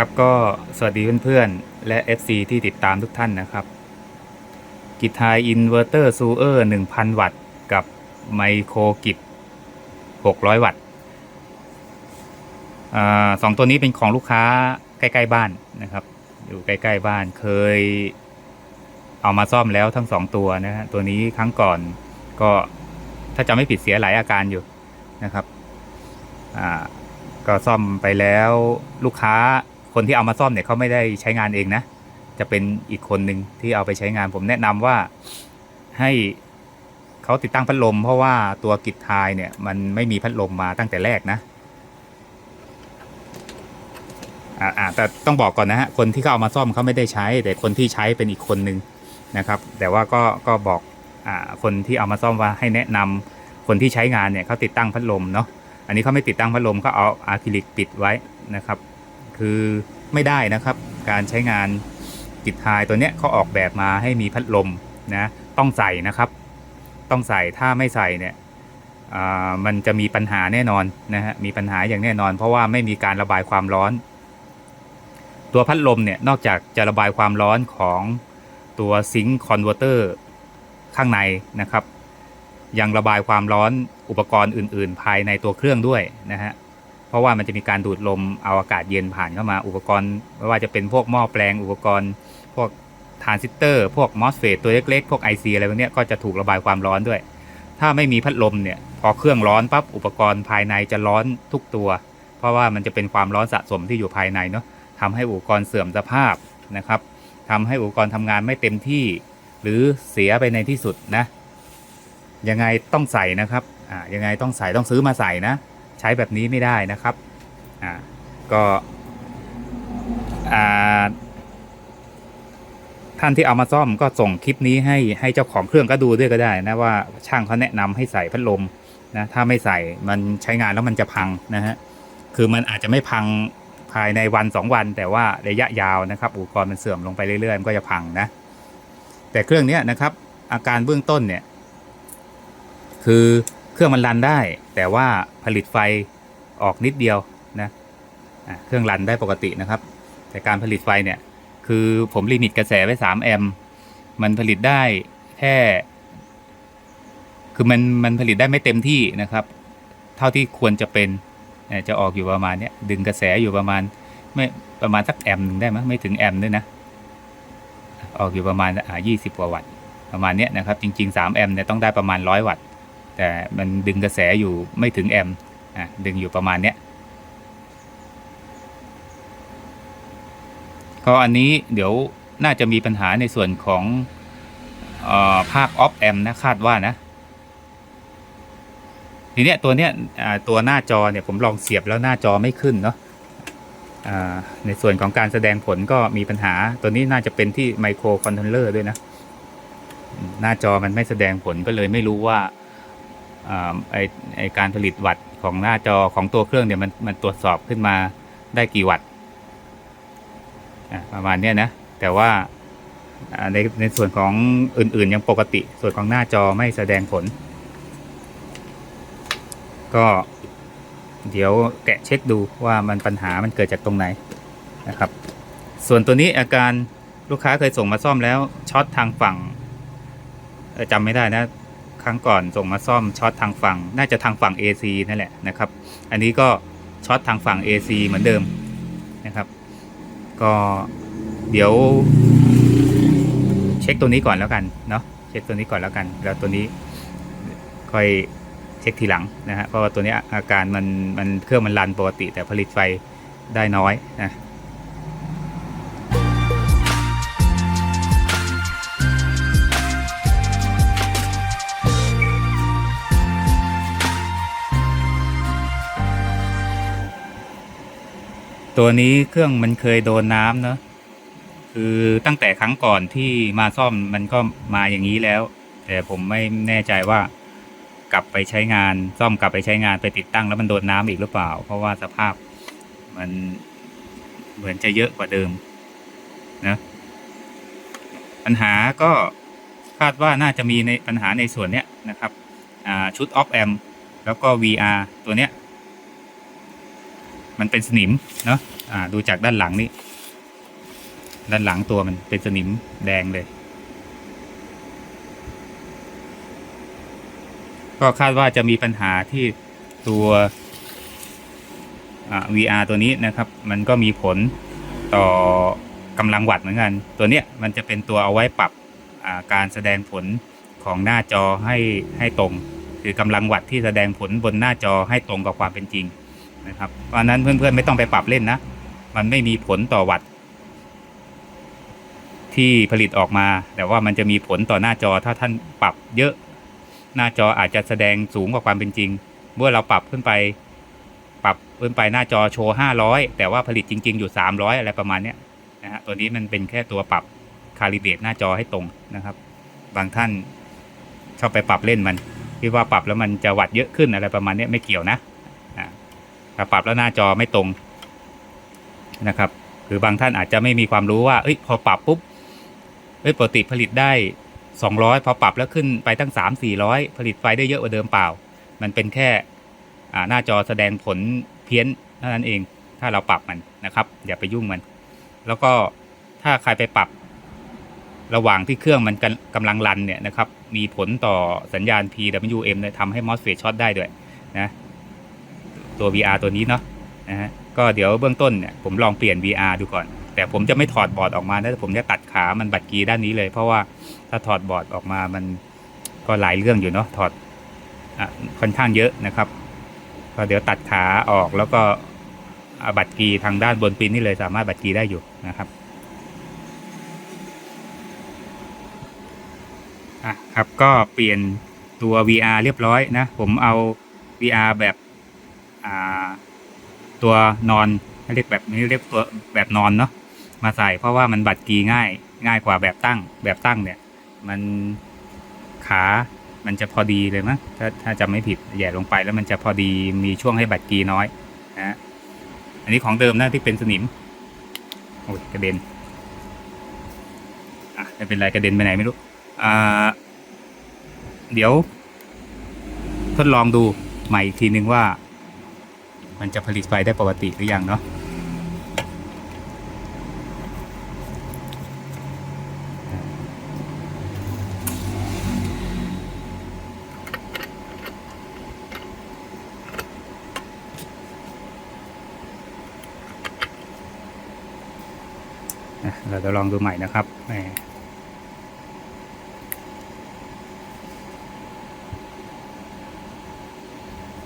ครับก็สวัสดีเพื่อนๆ และ FC ที่ติดตามทุกท่านนะครับกิทายอินเวอร์เตอร์ซูเออร์1,000 วัตต์ กับไมโครกิจ600 วัตต์อาสองตัวนี้เป็นของลูกค้าใกล้ ๆ บ้านนะครับ อยู่ใกล้ ๆ บ้านเคยเอามาซ่อมแล้วทั้งสองตัวนะฮะตัวนี้ครั้งก่อนก็ถ้าจำไม่ผิดเสียหลายอาการอยู่นะครับอ่าก็ซ่อมไปแล้วลูกค้า คนที่เอามาซ่อมเนี่ยเขาไม่ได้ใช้งานเองนะ จะเป็นอีกคนหนึ่งที่เอาไปใช้งาน ผมแนะนำว่าให้เขาติดตั้งพัดลม เพราะว่าตัวกิจทายเนี่ยมันไม่มีพัดลมมาตั้งแต่แรกนะอ่าแต่ต้องบอกก่อนนะฮะคนที่เขาเอามาซ่อมเขาไม่ได้ใช้ แต่คนที่ใช้เป็นอีกคนนึงนะครับ แต่ว่าก็ก็บอกอ่าคนที่เอามาซ่อมว่าให้แนะนำคนที่ใช้งานเนี่ยเขาติดตั้งพัดลมเนาะอันนี้เขาไม่ติดตั้งพัดลมเขาเอาอะคริลิกปิดไว้นะครับ คือไม่ได้นะครับ การใช้งานกิจทายตัวเนี้ยเขาออกแบบมาให้มีพัดลมนะต้องใส่นะครับ ต้องใส่ถ้าไม่ใส่เนี่ยมันจะมีปัญหาแน่นอนนะฮะมีปัญหาอย่างแน่นอน เพราะว่าไม่มีการระบายความร้อน ตัวพัดลมเนี่ยนอกจากจะระบายความร้อนของตัวซิงค์คอนเวอร์เตอร์ข้างในนะครับ ยังระบายความร้อนอุปกรณ์อื่น ๆ ภายในตัวเครื่องด้วยนะฮะ เพราะว่ามันจะมีการดูดลมเอาอากาศเย็นผ่านเข้ามาอุปกรณ์ไม่ว่าจะเป็นพวกหม้อแปลงอุปกรณ์ พวกทรานซิสเตอร์ พวกมอสเฟตตัวเล็กๆ พวก IC อะไรพวกนี้ก็จะถูกระบายความร้อนด้วย ถ้าไม่มีพัดลมเนี่ยพอเครื่องร้อนปั๊บอุปกรณ์ภายในจะร้อนทุกตัว เพราะว่ามันจะเป็นความร้อนสะสมที่อยู่ภายในเนาะทำให้อุปกรณ์เสื่อมสภาพนะครับทำให้อุปกรณ์ทำงานไม่เต็มที่ หรือเสียไปในที่สุดนะยังไงต้องใส่นะครับอ่ายังไงต้องใส่ต้องซื้อมาใส่นะ ใช้แบบนี้ไม่ได้นะครับอ่าก็อ่าท่านที่เอามาซ่อมก็ส่งคลิปนี้ให้ให้เจ้าของเครื่องก็ดูด้วยก็ได้นะว่าช่างเขาแนะนำให้ใส่พัดลมนะถ้าไม่ใส่มันใช้งานแล้วมันจะพังนะฮะคือมันอาจจะไม่พังภายในวันสองวัน แต่ว่าระยะยาวนะครับ อุปกรณ์มันเสื่อมลงไปเรื่อยๆมันก็จะพังนะ แต่เครื่องนี้นะครับ อาการเบื้องต้นเนี่ย คือ เครื่องมันรันได้ แต่ว่าผลิตไฟออกนิดเดียวนะะเครื่องรันได้ปกตินะครับ แต่การผลิตไฟเนี่ยคือผมลิมิตกระแสไว้ 3 แอมป์มันผลิตได้แค่ คือมันมันผลิตได้ไม่เต็มที่นะครับ เท่าที่ควรจะเป็นจะออกอยู่ประมาณเนี้ยดึงกระแสอยู่ประมาณไม่ประมาณสักแอมป์หนึ่งได้ไหมยไม่ถึงแอมป์ด้วยนะ ออกอยู่ประมาณอ่ายี่สิบกว่าวัตต์ประมาณเนี้ยนะครับ จริงๆ3แอมป์เนี่ยต้องได้ประมาณร้อยวัตต์ แต่มันดึงกระแสอยู่ไม่ถึงแอมอะดึงอยู่ประมาณเนี้ยก็อันนี้เดี๋ยวน่าจะมีปัญหาในส่วนของออภาคออฟแอมนะคาดว่านะ ทีเนี้ยตัวเนี้ยตัวหน้าจอเนี่ยผมลองเสียบแล้วหน้าจอไม่ขึ้นเนาะในส่วนของการแสดงผลก็มีปัญหาตัวนี้น่าจะเป็นที่ไมโครคอนโทรลเลอร์ด้วยนะ หน้าจอมันไม่แสดงผลก็เลยไม่รู้ว่า ไอไอการผลิตวัตต์ของหน้าจอของตัวเครื่องเนี่ยมันมันตรวจสอบขึ้นมาได้กี่วัตต์ประมาณเนี้ยนะ แต่ว่าในในส่วนของอื่นๆยังปกติ ส่วนของหน้าจอไม่แสดงผล ก็เดี๋ยวแกะเช็คดูว่ามันปัญหามันเกิดจากตรงไหนนะครับ ส่วนตัวนี้อาการลูกค้าเคยส่งมาซ่อมแล้วช็อตทางฝั่งจำไม่ได้นะ ครั้งก่อนส่งมาซ่อมช็อตทางฝั่ง น่าจะทางฝั่ง AC นั่นแหละนะครับ อันนี้ก็ช็อตทางฝั่ง AC เหมือนเดิมนะครับ ก็เดี๋ยว เช็คตัวนี้ก่อนแล้วกันเนาะเช็คตัวนี้ก่อนแล้วกัน แล้วตัวนี้ค่อยเช็คทีหลังนะฮะเพราะว่าตัวนี้อาการมันมันเครื่องมันรันปกติ แต่ผลิตไฟได้น้อยนะ ตัวนี้เครื่องมันเคยโดนน้ำเนอะคือตั้งแต่ครั้งก่อนที่มาซ่อมมันก็มาอย่างนี้แล้ว แต่ผมไม่แน่ใจว่ากลับไปใช้งานซ่อมกลับไปใช้งานไปติดตั้งแล้วมันโดนน้ำอีกหรือเปล่า เพราะว่าสภาพมันเหมือนจะเยอะกว่าเดิมนะปัญหาก็คาดว่าน่าจะมีในปัญหาในส่วนเนี้ยนะครับชุดออฟแอมแล้วก็ VR ตัวเนี้ย มันเป็นสนิมเนาะอ่าดูจากด้านหลังนี่ด้านหลังตัวมันเป็นสนิมแดงเลย ก็คาดว่าจะมีปัญหาที่ตัว VR ตัวนี้นะครับ มันก็มีผลต่อกำลังวัตเหมือนกัน ตัวเนี้ยมันจะเป็นตัวเอาไว้ปรับการแสดงผลของหน้าจอให้ให้ตรง คือกำลังวัตที่แสดงผลบนหน้าจอให้ตรงกับความเป็นจริง นะครับเพราะนั้นเพื่อนๆไม่ต้องไปปรับเล่นนะ มันไม่มีผลต่อวัตที่ผลิตออกมา แต่ว่ามันจะมีผลต่อหน้าจอถ้าท่านปรับเยอะ หน้าจออาจจะแสดงสูงกว่าความเป็นจริง เมื่อเราปรับขึ้นไป ปรับขึ้นไปหน้าจอโชว์ 500 แต่ว่าผลิตจริง ๆ อยู่ 300 อะไรประมาณนี้นะฮะตัวนี้มันเป็นแค่ตัวปรับคาลิเบตหน้าจอให้ตรงนะครับ บางท่านชอบไปปรับเล่นมันคิดว่าปรับแล้วมันจะวัดเยอะขึ้นอะไรประมาณนี้ไม่เกี่ยวนะ ปรับแล้วหน้าจอไม่ตรงนะครับ หรือบางท่านอาจจะไม่มีความรู้ว่าเอ้ยพอปรับปุ๊บเอ้ยปกติผลิตได้ 200 พอปรับแล้วขึ้นไปตั้ง 3 400 ผลิตไฟได้เยอะกว่าเดิมเปล่า มันเป็นแค่หน้าจอแสดงผลเพี้ยนเท่านั้นเอง ถ้าเราปรับมันนะครับ อย่าไปยุ่งมัน แล้วก็ถ้าใครไปปรับระหว่างที่เครื่องมันกำกำลังรันเนี่ยนะครับ มีผลต่อสัญญาณ PWM เนี่ยทำให้ MOSFET ช็อตได้ด้วยนะ ตัว VR ตัวนี้เนาะนะฮะก็เดี๋ยวเบื้องต้นเนี่ยผมลองเปลี่ยน VR ดูก่อน แต่ผมจะไม่ถอดบอร์ดออกมานะผมจะตัดขามันบัดกีด้านนี้เลย เพราะว่าถ้าถอดบอร์ดออกมามันก็หลายเรื่องอยู่เนาะถอดอะค่อนข้างเยอะนะครับก็เดี๋ยวตัดขาออกแล้วก็บัตรกีทางด้านบนปินนี่เลยสามารถบัตรกีได้อยู่นะครับอะครับก็เปลี่ยนตัว VR เรียบร้อยนะ ผมเอา VR แบบ ตัวนอนเรียกแบบนี้เรียกตัวแบบนอนเนาะมาใส่เพราะว่ามันบัตรกีง่ายง่ายกว่าแบบตั้งแบบตั้งเนี่ย มันขามันจะพอดีเลยมั้งถ้าถ้าจำไม่ผิดแย่ลงไปแล้วมันจะพอดีมีช่วงให้บัตรกีน้อยนะฮะอันนี้ของเดิมนะที่เป็นสนิมโอ้ยกระเด็นอะไม่เป็นไรกระเด็นไปไหนไม่รู้อ่าเดี๋ยว ทดลองดูใหม่อีกทีนึงว่า มันจะผลิตไฟได้ปกติหรือยังเนาะอะเราจะลองดูใหม่นะครับแหม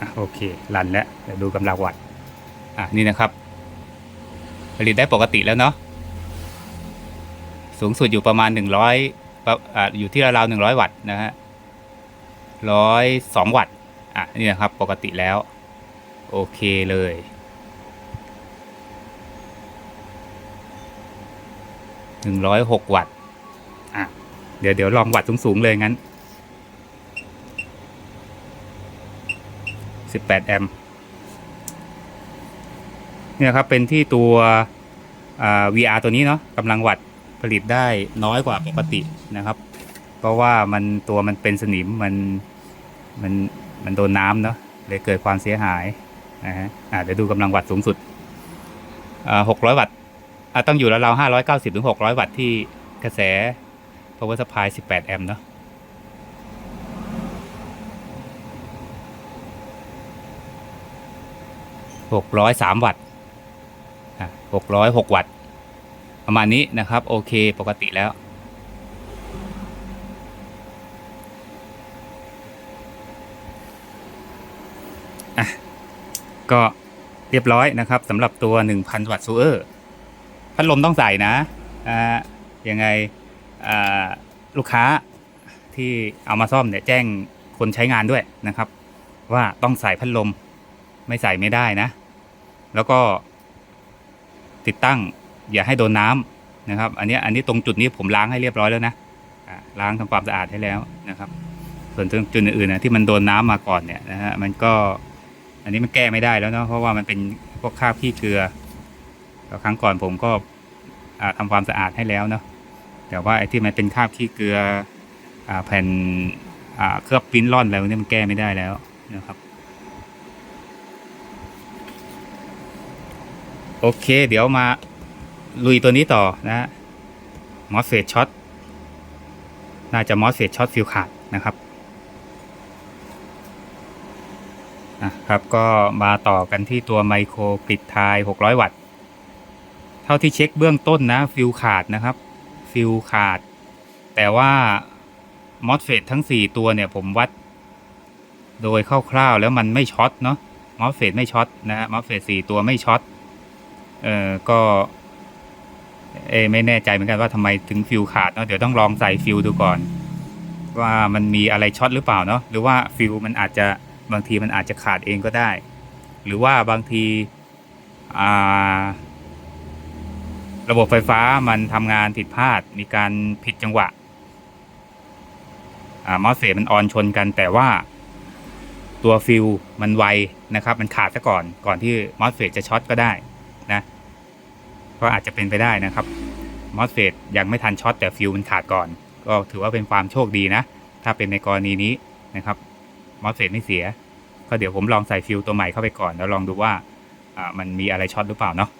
อะ โอเครันแล้วเดี๋ยวดูกำลังวัตต์อะนี่นะครับ ผลิตได้ปกติแล้วเนาะสูงสุดอยู่ประมาณหนึ่งร้อยอ่อยู่ที่ราวๆหนึ่งร้อยวัตต์นะฮะร้อยสองวัตต์อะนี่นะครับปกติแล้ว โอเคเลยหนึ่งร้อยหกวัตต์อะเดี๋ยวเดี๋ยวลองวัตต์สูงๆเลยงั้น สิบแปดแอมป์เนี่ยครับเป็นที่ตัว VR ตัวนี้เนาะกำลังวัตต์ผลิตได้น้อยกว่าปกตินะครับ เพราะว่ามันตัวมันเป็นสนิมมันมันมันโดนน้ำเนาะเลยเกิดความเสียหายนะฮะเดี๋ยวดูกำลังวัตต์สูงสุดอ่าหกร้อยวัตต์ต้องอยู่ราวๆห้าร้อยเก้าสิบถึงหกร้อยวัตต์ที่กระแส power supply สิบแปดแอมป์เนาะ หกร้อยสามวัตต์อะหกร้อยหกวัตต์ ประมาณนี้นะครับ โอเคปกติแล้วอะก็เรียบร้อยนะครับสำหรับตัว 1,000 วัตต์ซูเออร์ พัดลมต้องใส่นะอ่ายังไงอ่าลูกค้าที่เอามาซ่อมเนี่ยแจ้งคนใช้งานด้วยนะครับ ว่าต้องใส่พัดลมไม่ใส่ไม่ได้นะ แล้วก็ติดตั้งอย่าให้โดนน้ำนะครับ อันนี้อันนี้ตรงจุดนี้ผมล้างให้เรียบร้อยแล้วนะล้างทำความสะอาดให้แล้วนะครับ ส่วนตรงจุดอื่นๆนะที่มันโดนน้ำมาก่อนเนี่ยนะฮะมันก็อันนี้มันแก้ไม่ได้แล้วเนาะเพราะว่ามันเป็นพวกคราบขี้เกลือครั้งก่อนผมก็อ่าทำความสะอาดให้แล้วเนาะแต่ว่าไอ้ที่มันเป็นคราบขี้เกลืออแผ่นเคลือบปิ้นร่อนอะไรพวกนี้มันแก้ไม่ได้แล้วนะครับ โอเค เดี๋ยวมาลุยตัวนี้ต่อนะมอสเฟตช็อตน่าจะมอสเฟตช็อตฟิวขาดนะครับอะครับก็มาต่อกันที่ตัวไมโครกริดทาย 600 วัตต์ เท่าที่เช็คเบื้องต้นนะ ฟิวขาดนะครับ ฟิวขาด แต่ว่ามอสเฟตทั้ง 4 ตัวเนี่ยผมวัด โดยคร่าวๆแล้วมันไม่ช็อตเนาะมอสเฟตไม่ช็อตนะฮะมอสเฟตสี่ตัวไม่ช็อต เออก็เอไม่แน่ใจเหมือนกันว่าทำไมถึงฟิวขาดเนาะเดี๋ยวต้องลองใส่ฟิวดูก่อน ว่ามันมีอะไรช็อตหรือเปล่าเนาะหรือว่าฟิวมันอาจจะบางทีมันอาจจะขาดเองก็ได้ หรือว่าบางทีระบบไฟฟ้ามันทำงานผิดพลาดมีการผิดจังหวะอ่ามอสเฟตมันออนชนกันแต่ว่าตัวฟิวมันไวนะครับ มันขาดซะก่อนก่อนที่มอสเฟตจะช็อตก็ได้ ก็อาจจะเป็นไปได้นะครับมอสเฟตยังไม่ทันช็อตแต่ฟิวมันขาดก่อน ก็ถือว่าเป็นความโชคดีนะ ถ้าเป็นในกรณีนี้นะครับมอสเฟตไม่เสีย ก็เดี๋ยวผมลองใส่ฟิวตัวใหม่เข้าไปก่อน แล้วลองดูว่าอ่ามันมีอะไรช็อตหรือเปล่าเนาะ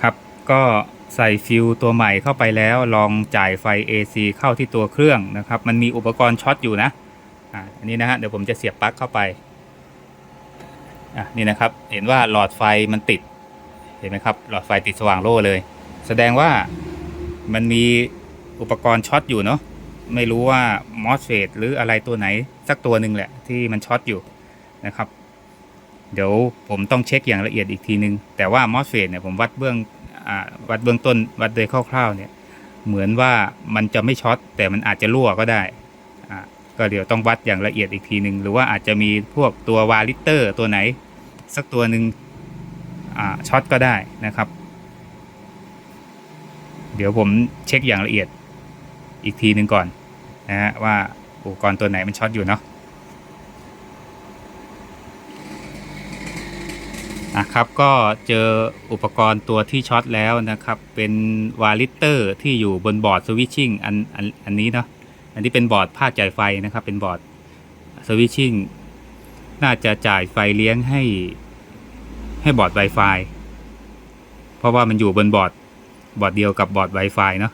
ครับก็ใส่ฟิวตัวใหม่เข้าไปแล้วลองจ่ายไฟ AC เข้าที่ตัวเครื่องนะครับ มันมีอุปกรณ์ช็อตอยู่นะอ่าอันนี้นะฮะเดี๋ยวผมจะเสียบปลั๊กเข้าไป อะนี่นะครับเห็นว่าหลอดไฟมันติด เห็นไหมครับ หลอดไฟติดสว่างโล่เลย แสดงว่ามันมีอุปกรณ์ช็อตอยู่เนาะไม่รู้ว่ามอสเฟตหรืออะไรตัวไหน สักตัวหนึ่งแหละที่มันช็อตอยู่นะครับ เดี๋ยวผมต้องเช็คอย่างละเอียดอีกทีนึง แต่ว่ามอสเฟตเนี่ยผมวัดเบื้องอวัดเบื้องต้นวัดโดยคร่าวๆเนี่ยเหมือนว่ามันจะไม่ช็อตแต่มันอาจจะรั่วก็ได้ก็เดี๋ยวต้องวัดอย่างละเอียดอีกทีหนึ่งหรือว่าอาจจะมีพวกตัววาลิเตอร์ตัวไหน สักตัวหนึ่งช็อตก็ได้นะครับ เดี๋ยวผมเช็คอย่างละเอียดอีกทีหนึ่งก่อนนะฮะว่าอุปกรณ์ตัวไหนมันช็อตอยู่เนาะอะครับก็เจออุปกรณ์ตัวที่ช็อตแล้วนะครับ เป็นวาลิเตอร์ที่อยู่บนบอร์ดสวิตชิ่งอันอันอันนี้เนาะอันนี้เป็นบอร์ดภาคจ่ายไฟนะครับ เป็นบอร์ดสวิตชิ่ง น่าจะจ่ายไฟเลี้ยงให้ให้บอร์ด Wi-Fi เพราะว่ามันอยู่บนบอร์ดบอร์ดเดียวกับบอร์ด Wi-Fi เนาะ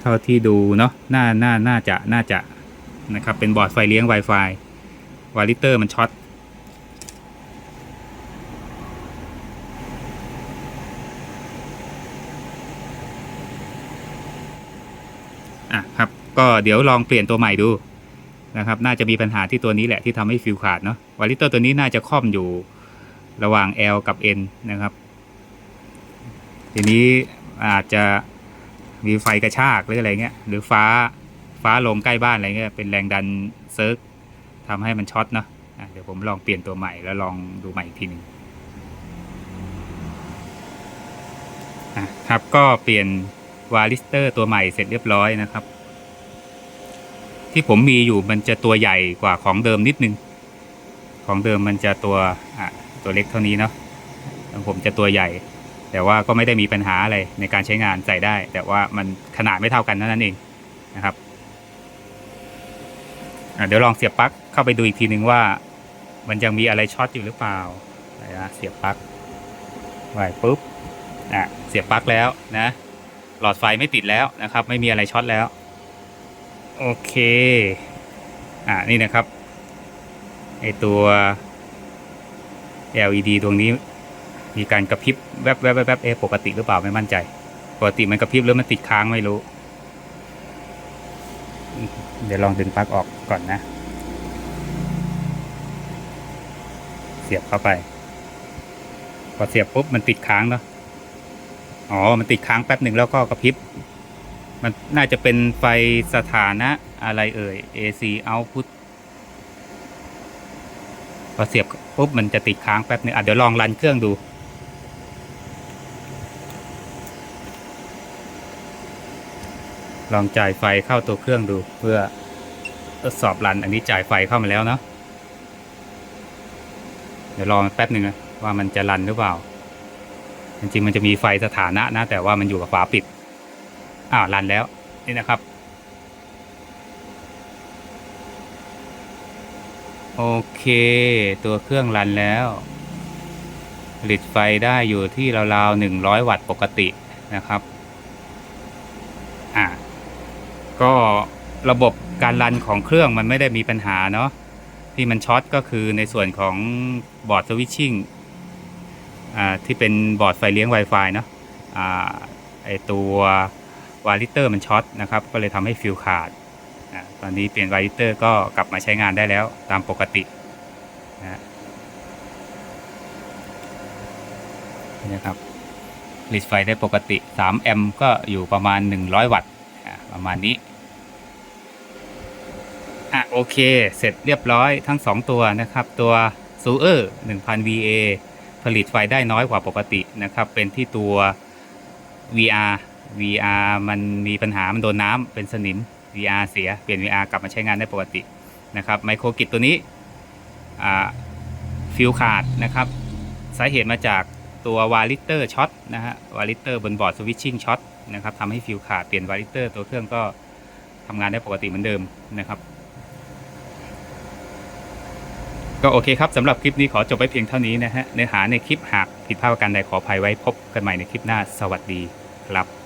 เท่าที่ดูเนาะน่าน่าน่าจะน่าจะนะครับ เป็นบอร์ดไฟเลี้ยง Wi-Fi วาลิเตอร์มันช็อตอะครับ ก็เดี๋ยวลองเปลี่ยนตัวใหม่ดูนะครับ น่าจะมีปัญหาที่ตัวนี้แหละที่ทำให้ฟิวขาดเนาะวาลิเตอร์ตัวนี้น่าจะค่อมอยู่ระหว่าง L กับ N นะครับ ทีนี้อาจจะมีไฟกระชากหรืออะไรเงี้ยหรือฟ้าฟ้าลงใกล้บ้านอะไรเงี้ยเป็นแรงดันเซิร์กทำให้มันช็อตเนาะะเดี๋ยวผมลองเปลี่ยนตัวใหม่แล้วลองดูใหม่อีกทีหนึ่งครับก็เปลี่ยนวาลิสเตอร์ตัวใหม่เสร็จเรียบร้อยนะครับ ที่ผมมีอยู่มันจะตัวใหญ่กว่าของเดิมนิดนึง ของเดิมมันจะตัวอะตัวเล็กเท่านี้เนาะของผมจะตัวใหญ่ แต่ว่าก็ไม่ได้มีปัญหาอะไรในการใช้งานใส่ได้ แต่ว่ามันขนาดไม่เท่ากันเท่านั้นเองนะครับเดี๋ยวลองเสียบปลั๊กเข้าไปดูอีกทีนึงว่า มันยังมีอะไรช็อตอยู่หรือเปล่านะเสียบปลั๊กไว้ปุ๊บอะเสียบปลั๊กแล้วนะ หลอดไฟไม่ติดแล้วนะครับ ไม่มีอะไรช็อตแล้ว โอเค อะนี่นะครับ ไอตัว LED ดวงนี้ มีการกระพริบแวบแวบแวบแวบเอปกติหรือเปล่าไม่มั่นใจ ปกติมันกระพริบหรือมันติดค้างไม่รู้ เดี๋ยวลองดึงปลั๊กออกก่อนนะ เสียบเข้าไปพอเสียบปุ๊บมันติดค้างเนาะ อ๋อ มันติดค้างแป๊บหนึ่งแล้วก็กระพริบ มันน่าจะเป็นไฟสถานะอะไรเอ่ย AC output พอเสียบปุ๊บมันจะติดค้างแป๊บหนึงอะเดี๋ยวลองรันเครื่องดูลองจ่ายไฟเข้าตัวเครื่องดูเพื่อทดสอบรัน อันนี้จ่ายไฟเข้ามาแล้วเนาะเดี๋ยวรอแป๊บหนึ่งนะว่ามันจะรันหรือเปล่า จริงๆมันจะมีไฟสถานะนะ แต่ว่ามันอยู่กับฝาปิด อ้าวรันแล้วนี่นะครับโอเค ตัวเครื่องรันแล้วผลิตไฟได้อยู่ที่ราวๆหนึ่งร้อยวัตต์ปกตินะครับอะก็ระบบการรันของเครื่องมันไม่ได้มีปัญหาเนาะที่มันช็อตก็คือในส่วนของบอร์ดสวิตชิ่งอ่าที่เป็นบอร์ดไฟเลี้ยง Wi-Fi เนาะอ่าไอตัว วาลิเตอร์มันช็อตนะครับ ก็เลยทำให้ฟิวขาดอ่าตอนนี้เปลี่ยนวาลิเตอร์ก็กลับมาใช้งานได้แล้วตามปกตินะนะครับผลิตไฟได้ปกติ 3 แอมป์ก็อยู่ประมาณ 100 วัตต์ประมาณนี้อะโอเค เสร็จเรียบร้อยทั้ง 2 ตัวนะครับ ตัว s u e r 1000 VA ผลิตไฟได้น้อยกว่าปกตินะครับ เป็นที่ตัว VR VR มันมีปัญหา มันโดนน้ำเป็นสนิม VR เสีย เปลี่ยน VR กลับมาใช้งานได้ปกตินะครับไมโครกิตตัวนี้ฟิวขาดนะครับ สาเหตุมาจากตัววาลิเตอร์ช็อตนะฮะวาลิเตอร์บนบอร์ดสวิตชิ่งช็อตนะครับทำให้ฟิวขาดเปลี่ยนวาลิเตอร์ตัวเครื่องก็ทำงานได้ปกติเหมือนเดิมนะครับก็โอเคครับสำหรับคลิปนี้ขอจบไว้เพียงเท่านี้นะฮะเนื้อหาในคลิปหากผิดพลาดประการใดขออภัยไว้พบกันใหม่ในคลิปหน้าสวัสดีครับ